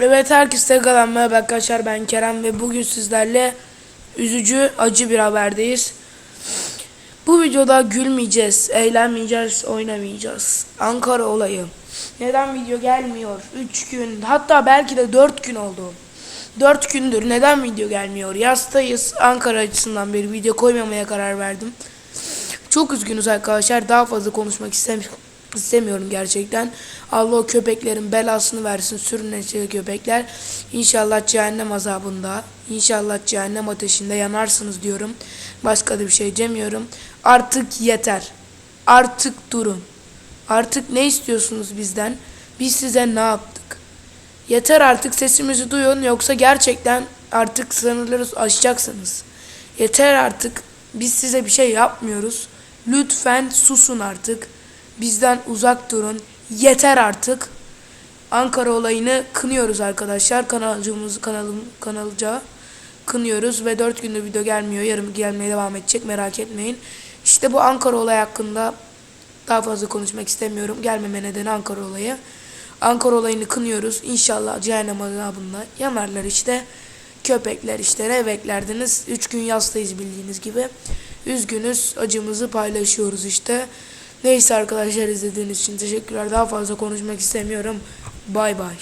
Evet herkese tekrardan merhaba arkadaşlar ben Kerem ve bugün sizlerle üzücü acı bir haberdeyiz. Bu videoda gülmeyeceğiz, eğlenmeyeceğiz, oynamayacağız. Ankara olayı. Neden video gelmiyor? 3 gün hatta belki de 4 gün oldu. 4 gündür neden video gelmiyor? Yastayız Ankara açısından bir video koymamaya karar verdim. Çok üzgünüz arkadaşlar. Daha fazla konuşmak istemiyorum. İstemiyorum gerçekten. Allah o köpeklerin belasını versin. Sürünecek köpekler. İnşallah cehennem azabında, inşallah cehennem ateşinde yanarsınız diyorum. Başka da bir şey demiyorum. Artık yeter. Artık durun. Artık ne istiyorsunuz bizden? Biz size ne yaptık? Yeter artık sesimizi duyun yoksa gerçekten artık sınırları aşacaksınız. Yeter artık biz size bir şey yapmıyoruz. Lütfen susun artık. Bizden uzak durun. Yeter artık. Ankara olayını kınıyoruz arkadaşlar. Kanalcımız kanalım kanalca kınıyoruz ve 4 gündür video gelmiyor. Yarın gelmeye devam edecek merak etmeyin. İşte bu Ankara olayı hakkında daha fazla konuşmak istemiyorum. Gelmeme nedeni Ankara olayı. Ankara olayını kınıyoruz. İnşallah cehennem azabında yanarlar işte. Köpekler işte ne beklerdiniz? 3 gün yastayız bildiğiniz gibi. Üzgünüz. Acımızı paylaşıyoruz işte. Neyse arkadaşlar izlediğiniz için teşekkürler. Daha fazla konuşmak istemiyorum. Bay bay.